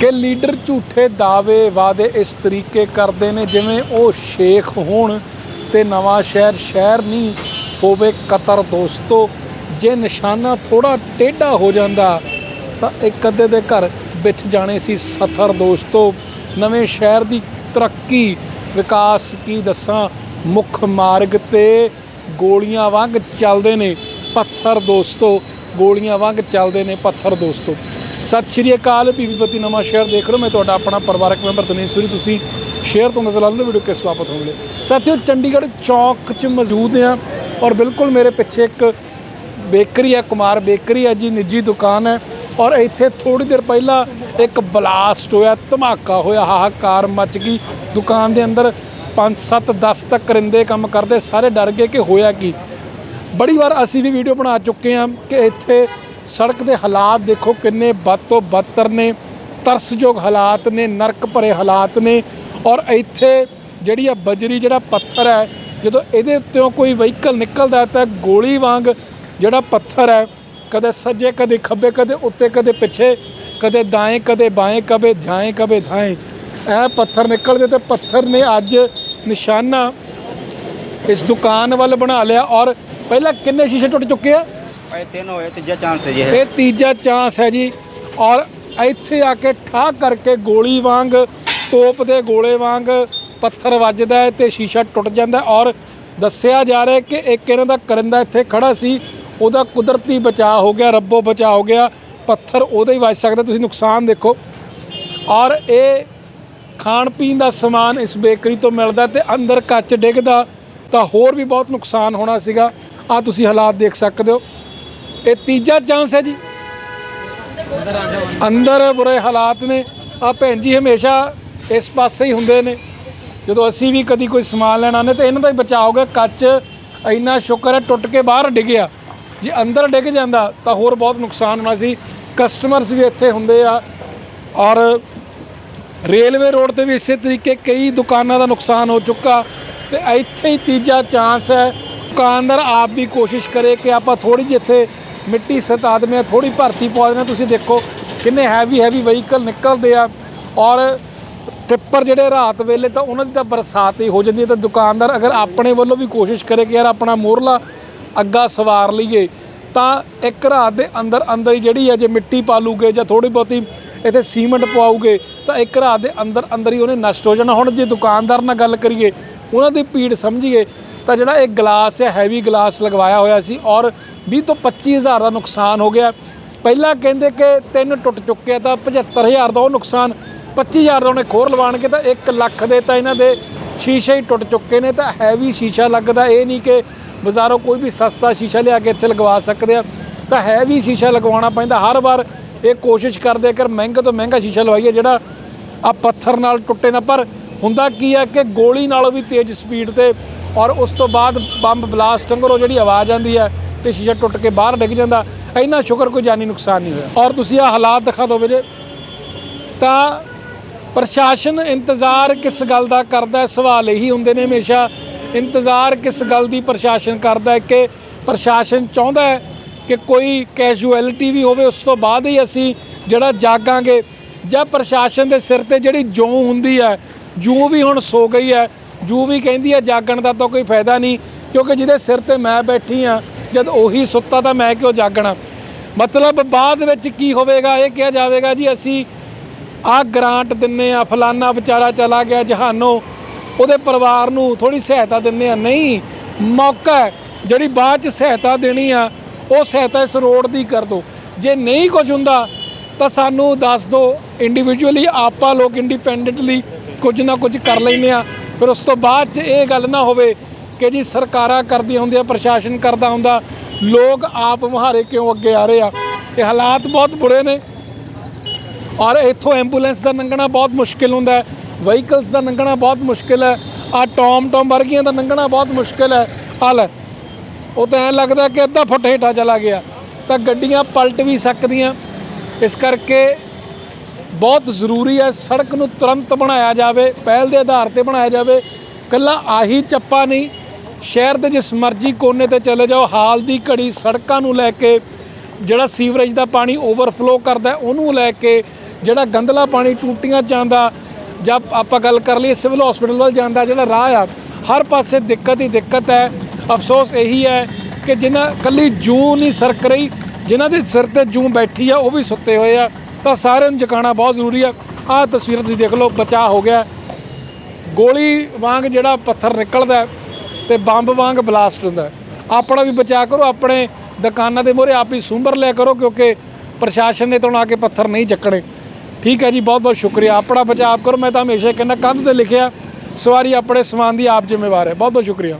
ਕਿ ਲੀਡਰ ਝੂਠੇ ਦਾਅਵੇ ਵਾਅਦੇ ਇਸ ਤਰੀਕੇ ਕਰਦੇ ਨੇ ਜਿਵੇਂ ਉਹ ਸ਼ੇਖ ਹੋਣ ਤੇ ਨਵਾਂ ਸ਼ਹਿਰ ਸ਼ਹਿਰ ਨਹੀਂ ਹੋਵੇ ਕਤਰ ਦੋਸਤੋ। ਜੇ ਨਿਸ਼ਾਨਾ ਥੋੜਾ ਟੇਢਾ ਹੋ ਜਾਂਦਾ ਤਾਂ ਇੱਕ ਅੱਧੇ ਦੇ ਘਰ ਵਿੱਚ ਜਾਣੇ ਸੀ ਸਥਰ ਦੋਸਤੋ। ਨਵੇਂ ਸ਼ਹਿਰ ਦੀ ਤਰੱਕੀ, ਵਿਕਾਸ ਕੀ ਦੱਸਾਂ? ਮੁੱਖ ਮਾਰਗ ਤੇ ਗੋਲੀਆਂ ਵਾਂਗ ਚੱਲਦੇ ਨੇ ਪੱਥਰ ਦੋਸਤੋ। ਗੋਲੀਆਂ ਵਾਂਗ ਚੱਲਦੇ ਨੇ ਪੱਥਰ ਦੋਸਤੋ। ਸਤਿ ਸ਼੍ਰੀ ਅਕਾਲ ਬੀਬੀਪਤੀ ਨਵਾਂ ਸ਼ਹਿਰ ਦੇਖ ਰਹੇ ਹੋ। ਮੈਂ ਤੁਹਾਡਾ ਆਪਣਾ ਪਰਿਵਾਰਕ ਮੈਂਬਰ ਦਿਨੇਸ਼ ਸੂਰੀ। ਤੁਸੀਂ ਸ਼ੇਅਰ ਤੋਂ ਨਜ਼ਰ ਲਾ ਲਓ ਵੀਡੀਓ ਕਿਸ ਵਾਪਤ ਹੋਣਗੇ। ਸਾਥੀਓ, ਚੰਡੀਗੜ੍ਹ ਚੌਕ 'ਚ ਮੌਜੂਦ ਹਾਂ ਔਰ ਬਿਲਕੁਲ ਮੇਰੇ ਪਿੱਛੇ ਇੱਕ ਬੇਕਰੀ ਹੈ, ਕੁਮਾਰ ਬੇਕਰੀ ਹੈ ਜੀ, ਨਿੱਜੀ ਦੁਕਾਨ ਹੈ ਔਰ ਇੱਥੇ ਥੋੜੀ ਦੇਰ ਪਹਿਲਾਂ ਇੱਕ ਬਲਾਸਟ ਹੋਇਆ, ਧਮਾਕਾ ਹੋਇਆ, ਹਾਹਾਕਾਰ ਮਚ ਗਈ। ਦੁਕਾਨ ਦੇ ਅੰਦਰ 5 7 10 ਤੱਕ ਕਰਿੰਦੇ ਕੰਮ ਕਰਦੇ, ਸਾਰੇ ਡਰ ਗਏ ਕਿ ਹੋਇਆ ਕੀ। ਬੜੀ ਵਾਰ ਅਸੀਂ ਵੀ ਵੀਡੀਓ ਬਣਾ ਚੁੱਕੇ ਹਾਂ ਕਿ ਇੱਥੇ ਸੜਕ ਦੇ ਹਾਲਾਤ ਦੇਖੋ ਕਿੰਨੇ ਬਦ ਤੋਂ ਬਦਤਰ ਨੇ, ਤਰਸਯੋਗ ਹਾਲਾਤ ਨੇ, ਨਰਕ ਭਰੇ ਹਾਲਾਤ ਨੇ ਔਰ ਇੱਥੇ ਜਿਹੜੀ ਆ ਬਜਰੀ ਜਿਹੜਾ ਪੱਥਰ ਹੈ, ਜਦੋਂ ਇਹਦੇ ਉੱਤੋਂ ਕੋਈ ਵਹੀਕਲ ਨਿਕਲਦਾ ਤਾਂ ਗੋਲੀ ਵਾਂਗ ਜਿਹੜਾ ਪੱਥਰ ਹੈ, ਕਦੇ ਸੱਜੇ, ਕਦੇ ਖੱਬੇ, ਕਦੇ ਉੱਤੇ, ਕਦੇ ਪਿੱਛੇ, ਕਦੇ ਦਾਏ, ਕਦੇ ਬਾਏ, ਕਦੇ ਜਾਏ ਕਦੇ ਧਾਏ ਇਹ ਪੱਥਰ ਨਿਕਲਦੇ ਤੇ ਪੱਥਰ ਨੇ ਅੱਜ ਨਿਸ਼ਾਨਾ ਇਸ ਦੁਕਾਨ ਵੱਲ ਬਣਾ ਲਿਆ ਔਰ ਪਹਿਲਾਂ ਕਿੰਨੇ ਸ਼ੀਸ਼ੇ ਟੁੱਟ ਚੁੱਕੇ ਆ? ਇਹ ਤਿੰਨ ਹੋਏ, ਤੀਜਾ ਚਾਂਸ ਹੈ ਜੀ ਇਹ। ਇਹ ਤੀਜਾ ਚਾਂਸ ਹੈ ਜੀ। ਔਰ ਇੱਥੇ ਆ ਕੇ ਠਾਹ ਕਰਕੇ ਗੋਲੀ ਵਾਂਗ, ਤੋਪ ਦੇ ਗੋਲੇ ਵਾਂਗ ਪੱਥਰ ਵੱਜਦਾ ਹੈ ਤੇ ਸ਼ੀਸ਼ਾ ਟੁੱਟ ਜਾਂਦਾ ਹੈ। ਔਰ ਦੱਸਿਆ ਜਾ ਰਿਹਾ ਹੈ ਕਿ ਇੱਕ ਇਹਨਾਂ ਦਾ ਕਰਿੰਦਾ ਇੱਥੇ ਖੜਾ ਸੀ। ਉਹਦਾ ਕੁਦਰਤੀ ਬਚਾਅ ਹੋ ਗਿਆ, ਰੱਬੋ ਬਚਾਅ ਹੋ ਗਿਆ। ਪੱਥਰ ਉਹਦੇ ਹੀ ਵੱਜ ਸਕਦਾ, ਤੁਸੀਂ ਨੁਕਸਾਨ ਦੇਖੋ। ਔਰ ਇਹ ਖਾਣ ਪੀਣ ਦਾ ਸਮਾਨ ਇਸ ਬੇਕਰੀ ਤੋਂ ਮਿਲਦਾ ਤੇ ਅੰਦਰ ਕੱਚ ਡਿੱਗਦਾ ਤਾਂ ਹੋਰ ਵੀ ਬਹੁਤ ਨੁਕਸਾਨ ਹੋਣਾ ਸੀਗਾ। ਆ ਤੁਸੀਂ ਹਾਲਾਤ ਦੇਖ ਸਕਦੇ ਹੋ। ਇਹ ਤੀਜਾ ਚਾਂਸ ਹੈ ਜੀ। ਅੰਦਰ ਬੁਰੇ ਹਾਲਾਤ ਨੇ। ਆ ਭੈਣ ਜੀ ਹਮੇਸ਼ਾ ਇਸ ਪਾਸੇ ਹੀ ਹੁੰਦੇ ਨੇ। ਜਦੋਂ ਅਸੀਂ ਵੀ ਕਦੀ ਕੋਈ ਸਮਾਨ ਲੈਣ ਆਉਂਦੇ ਤੇ ਇਹਨਾਂ ਦਾ ਹੀ ਬਚਾਅ ਹੋ ਗਿਆ ਕੱਚ ਇੰਨਾ ਸ਼ੁਕਰ ਹੈ, ਟੁੱਟ ਕੇ ਬਾਹਰ ਡਿੱਗਿਆ ਜੇ ਅੰਦਰ ਡਿੱਗ ਜਾਂਦਾ ਤਾਂ ਹੋਰ ਬਹੁਤ ਨੁਕਸਾਨ ਹੋਣਾ ਸੀ। ਕਸਟਮਰਸ ਵੀ ਇੱਥੇ ਹੁੰਦੇ ਆ। ਔਰ ਰੇਲਵੇ ਰੋਡ ਤੇ ਵੀ ਇਸੇ ਤਰੀਕੇ ਕਈ ਦੁਕਾਨਾਂ ਦਾ ਨੁਕਸਾਨ ਹੋ ਚੁੱਕਾ। ਤੇ ਇੱਥੇ ਹੀ ਤੀਜਾ ਚਾਂਸ ਹੈ। ਦੁਕਾਨਦਾਰ ਆਪ ਵੀ ਕੋਸ਼ਿਸ਼ ਕਰੇ ਕਿ ਆਪਾਂ ਥੋੜੀ ਜਿਹੀ ਇੱਥੇ ਮਿੱਟੀ ਸਤਾ ਦਿੰਦੇ ਹਾਂ ਥੋੜੀ ਭਰਤੀ ਪਾ ਦਿੰਦੇ ਹਾਂ ਤੁਸੀਂ ਦੇਖੋ ਕਿੰਨੇ ਹੈਵੀ ਹੈਵੀ ਵਹੀਕਲ ਨਿਕਲਦੇ ਆ। ਔਰ ਟਿੱਪਰ ਜਿਹੜੇ ਰਾਤ ਵੇਲੇ ਤਾਂ ਉਹਨਾਂ ਦੀ ਤਾਂ ਬਰਸਾਤ ਹੀ ਹੋ ਜਾਂਦੀ ਹੈ। ਤਾਂ ਦੁਕਾਨਦਾਰ ਅਗਰ ਆਪਣੇ ਵੱਲੋਂ ਵੀ ਕੋਸ਼ਿਸ਼ ਕਰੇ ਕਿ ਯਾਰ ਆਪਣਾ ਮੋਰਲਾ ਅੱਗਾ ਸਵਾਰ ਲਈਏ, ਤਾਂ ਇੱਕ ਰਾਤ ਦੇ ਅੰਦਰ ਅੰਦਰ ਹੀ ਜਿਹੜੀ ਹੈ ਜੇ ਮਿੱਟੀ ਪਾਲੂਗੇ ਜਾਂ ਥੋੜੀ ਬਹੁਤੀ ਇੱਥੇ ਸੀਮੈਂਟ ਪਵਾਉਗੇ ਤਾਂ ਇੱਕ ਰਾਤ ਦੇ ਅੰਦਰ ਅੰਦਰ ਹੀ ਉਹਨੇ ਨਸ਼ਟ ਹੋ ਜਾਣਾ। ਹੁਣ ਜੇ ਦੁਕਾਨਦਾਰ ਨਾਲ ਗੱਲ ਕਰੀਏ, ਉਹਨਾਂ ਦੀ ਪੀੜ ਸਮਝੀਏ ਤਾਂ ਜਿਹੜਾ ਇਹ ਗਲਾਸ ਹੈ ਹੈਵੀ ਗਲਾਸ ਲਗਵਾਇਆ ਹੋਇਆ ਸੀ ਔਰ 20 ਤੋਂ 25000 ਦਾ ਨੁਕਸਾਨ ਹੋ ਗਿਆ। ਪਹਿਲਾਂ ਕਹਿੰਦੇ ਕਿ ਤਿੰਨ ਟੁੱਟ ਚੁੱਕੇ ਆ ਤਾਂ 75000 ਦਾ ਉਹ ਨੁਕਸਾਨ 25000 ਦਾ ਉਹਨੇ ਖੋਰ ਲਵਾਣਗੇ ਤਾਂ 1 ਲੱਖ ਦੇ ਤਾਂ ਇਹਨਾਂ ਦੇ ਸ਼ੀਸ਼ੇ ਹੀ ਟੁੱਟ ਚੁੱਕੇ ਨੇ ਤਾਂ ਹੈਵੀ ਸ਼ੀਸ਼ਾ ਲੱਗਦਾ। ਇਹ ਨਹੀਂ ਕਿ ਬਾਜ਼ਾਰੋਂ ਕੋਈ ਵੀ ਸਸਤਾ ਸ਼ੀਸ਼ਾ ਲਿਆ ਕੇ ਇੱਥੇ ਲਗਵਾ ਸਕਦੇ ਆ। ਤਾਂ ਹੈਵੀ ਸ਼ੀਸ਼ਾ ਲਗਵਾਉਣਾ ਪੈਂਦਾ। ਹਰ ਵਾਰ ਇਹ ਕੋਸ਼ਿਸ਼ ਕਰਦੇ ਕਿ ਮਹਿੰਗੇ ਤੋਂ ਮਹਿੰਗਾ ਸ਼ੀਸ਼ਾ ਲਵਾਈਏ ਜਿਹੜਾ ਆ ਪੱਥਰ ਨਾਲ ਟੁੱਟੇ ਨਾ। ਪਰ ਹੁੰਦਾ ਕੀ ਹੈ ਕਿ ਗੋਲੀ ਨਾਲੋਂ ਵੀ ਤੇਜ਼ ਸਪੀਡ ਤੇ ਔਰ ਉਸ ਤੋਂ ਬਾਅਦ ਬੰਬ ਬਲਾਸਟ ਵਾਂਗਰੋਂ ਜਿਹੜੀ ਆਵਾਜ਼ ਆਉਂਦੀ ਹੈ ਤੇ ਸ਼ੀਸ਼ਾ ਟੁੱਟ ਕੇ ਬਾਹਰ ਡਿੱਗ ਜਾਂਦਾ, ਇੰਨਾ ਸ਼ੁਕਰ ਕੋਈ ਜਾਨੀ ਨੁਕਸਾਨ ਨਹੀਂ ਹੋਇਆ। ਔਰ ਤੁਸੀਂ ਆ ਹਾਲਾਤ ਦਿਖਾ ਦਿਓ ਜੇ ਤਾਂ ਪ੍ਰਸ਼ਾਸਨ ਇੰਤਜ਼ਾਰ ਕਿਸ ਗੱਲ ਦਾ ਕਰਦਾ ਸਵਾਲ ਇਹੀ ਹੁੰਦੇ ਨੇ ਹਮੇਸ਼ਾ। ਇੰਤਜ਼ਾਰ ਕਿਸ ਗੱਲ ਦੀ ਪ੍ਰਸ਼ਾਸਨ ਕਰਦਾ ਹੈ ਕਿ ਪ੍ਰਸ਼ਾਸਨ ਚਾਹੁੰਦਾ ਹੈ ਕਿ ਕੋਈ ਕੈਜੂਅਲਿਟੀ ਵੀ ਹੋਵੇ, ਉਸ ਤੋਂ ਬਾਅਦ ਹੀ ਅਸੀਂ ਜਿਹੜਾ ਜਾਗਾਂਗੇ। ਜਾਂ ਪ੍ਰਸ਼ਾਸਨ ਦੇ ਸਿਰ ਤੇ ਜਿਹੜੀ ਜੂੰ ਹੁੰਦੀ ਹੈ, ਜੂੰ ਵੀ ਹੁਣ ਸੋ ਗਈ ਹੈ ਜੂ ਵੀ ਕਹਿੰਦੀ ਹੈ ਜਾਗਣ ਦਾ ਤਾਂ ਕੋਈ ਫਾਇਦਾ ਨਹੀਂ, ਕਿਉਂਕਿ ਜਿਹਦੇ ਸਿਰ ਤੇ ਮੈਂ ਬੈਠੀ ਆ, ਜਦ ਉਹੀ ਸੁੱਤਾ ਤਾਂ ਮੈਂ ਕਿਉਂ ਜਾਗਣਾ? ਮਤਲਬ ਬਾਅਦ ਵਿੱਚ ਕੀ ਹੋਵੇਗਾ? ਇਹ ਕਿਹਾ ਜਾਵੇਗਾ ਜੀ, ਅਸੀਂ ਆ ਗ੍ਰਾਂਟ ਦਿੰਨੇ ਆ, ਫਲਾਨਾ ਵਿਚਾਰਾ ਚਲਾ ਗਿਆ ਜਹਾਨੋਂ, ਉਹਦੇ ਪਰਿਵਾਰ ਨੂੰ ਥੋੜੀ ਸਹਾਇਤਾ ਦਿੰਨੇ ਆ। ਨਹੀਂ, ਮੌਕਾ ਜਿਹੜੀ ਬਾਅਦ ਚ ਸਹਾਇਤਾ ਦੇਣੀ ਆ, ਉਹ ਸਹਾਇਤਾ ਇਸ ਰੋਡ ਦੀ ਕਰ ਦਿਓ ਜੇ ਨਹੀਂ ਕੁਝ ਹੁੰਦਾ, ਤਾਂ ਸਾਨੂੰ ਦੱਸ ਦਿਓ ਇੰਡੀਵਿਜੂਅਲੀ ਆਪਾਂ ਲੋਕ ਇੰਡੀਪੈਂਡੈਂਟਲੀ ਕੁਝ ਨਾ ਕੁਝ ਕਰ ਲੈਂਦੇ ਆ। ਫਿਰ ਉਸ ਤੋਂ ਬਾਅਦ ਚ ਇਹ ਗੱਲ ਨਾ ਹੋਵੇ ਕਿ ਜੀ ਸਰਕਾਰਾਂ ਕਰਦੀਆਂ ਹੁੰਦੀਆਂ, ਪ੍ਰਸ਼ਾਸਨ ਕਰਦਾ ਹੁੰਦਾ, ਲੋਕ ਆਪ ਮੁਹਾਰੇ ਕਿਉਂ ਅੱਗੇ ਆ ਰਹੇ ਆ? ਇਹ ਹਾਲਾਤ ਬਹੁਤ ਬੁਰੇ ਨੇ। ਔਰ ਇੱਥੋਂ ਐਂਬੂਲੈਂਸ ਦਾ ਲੰਘਣਾ ਬਹੁਤ ਮੁਸ਼ਕਿਲ ਹੁੰਦਾ ਹੈ, ਵਹੀਕਲਸ ਦਾ ਲੰਘਣਾ ਬਹੁਤ ਮੁਸ਼ਕਿਲ ਹੈ ਆ ਟੌਮ ਟੌਮ ਵਰਗੀਆਂ ਦਾ ਲੰਘਣਾ ਬਹੁਤ ਮੁਸ਼ਕਿਲ ਹੈ। ਆ ਉਹ ਤਾਂ ਐਂ ਲੱਗਦਾ ਕਿ ਅੱਧਾ ਫੁੱਟ ਹੇਠਾਂ ਚਲਾ ਗਿਆ, ਤਾਂ ਗੱਡੀਆਂ ਪਲਟ ਵੀ ਸਕਦੀਆਂ। ਇਸ ਕਰਕੇ ਬਹੁਤ ਜ਼ਰੂਰੀ ਹੈ ਸੜਕ ਨੂੰ ਤੁਰੰਤ ਬਣਾਇਆ ਜਾਵੇ, ਪਹਿਲ ਦੇ ਆਧਾਰ ਤੇ ਬਣਾਇਆ ਜਾਵੇ। ਕੱਲਾ ਆਹੀ ਚੱਪਾ ਨਹੀਂ, ਸ਼ਹਿਰ ਦੇ ਜਿਸ ਮਰਜ਼ੀ ਕੋਨੇ ਤੇ ਚਲੇ ਜਾਓ, ਹਾਲ ਦੀ ਘੜੀ ਸੜਕਾਂ ਨੂੰ ਲੈ ਕੇ ਜਿਹੜਾ ਸੀਵਰੇਜ ਦਾ ਪਾਣੀ ਓਵਰਫਲੋ ਕਰਦਾ, ਉਹਨੂੰ ਲੈ ਕੇ ਜਿਹੜਾ ਗੰਦਲਾ ਪਾਣੀ ਟੂਟੀਆਂ ਜਾਂਦਾ ਜਾਂ ਆਪਾਂ ਗੱਲ ਕਰ ਲਈਏ ਸਿਵਲ ਹਸਪੀਟਲ ਵੱਲ ਜਾਂਦਾ, ਜਿਹੜਾ ਰਾਹ ਆ, ਹਰ ਪਾਸੇ ਦਿੱਕਤ ਹੀ ਦਿੱਕਤ ਹੈ। ਅਫਸੋਸ ਇਹੀ ਹੈ ਕਿ ਜਿਨ੍ਹਾਂ ਕੱਲੀ ਜੂੰ ਨਹੀਂ ਸਰਕ ਰਹੀ, ਜਿਨ੍ਹਾਂ ਦੇ ਸਿਰ ਤੇ ਜੂੰ ਬੈਠੀ ਆ, ਉਹ ਵੀ ਸੁੱਤੇ ਹੋਏ ਆ। ਤਾਂ ਸਾਰਿਆਂ ਨੂੰ ਜਗਾਉਣਾ ਬਹੁਤ ਜ਼ਰੂਰੀ ਆ। ਆਹ ਤਸਵੀਰ ਤੁਸੀਂ ਦੇਖ ਲਓ, ਬਚਾਅ ਹੋ ਗਿਆ। ਗੋਲੀ ਵਾਂਗ ਜਿਹੜਾ ਪੱਥਰ ਨਿਕਲਦਾ ਹੈ ਤੇ ਬੰਬ ਵਾਂਗ ਬਲਾਸਟ ਹੁੰਦਾ ਆਪਣਾ ਵੀ ਬਚਾਅ ਕਰੋ, ਆਪਣੇ ਦੁਕਾਨਾਂ ਦੇ ਮੂਹਰੇ ਆਪ ਹੀ ਸੁੰਬਰ ਲਿਆ ਕਰੋ, ਕਿਉਂਕਿ ਪ੍ਰਸ਼ਾਸਨ ਨੇ ਤਾਂ ਹੁਣ ਆ ਕੇ ਪੱਥਰ ਨਹੀਂ ਚੱਕਣੇ। ਠੀਕ ਹੈ ਜੀ, ਬਹੁਤ ਬਹੁਤ ਸ਼ੁਕਰੀਆ। ਆਪਣਾ ਬਚਾਅ ਕਰੋ, ਮੈਂ ਤਾਂ ਹਮੇਸ਼ਾ ਕਹਿੰਦਾ, ਕੰਧ ਤੇ ਲਿਖਿਆ, ਸਵਾਰੀ ਆਪਣੇ ਸਮਾਨ ਦੀ ਆਪ ਜ਼ਿੰਮੇਵਾਰ ਹੈ। ਬਹੁਤ ਬਹੁਤ ਸ਼ੁਕਰੀਆ।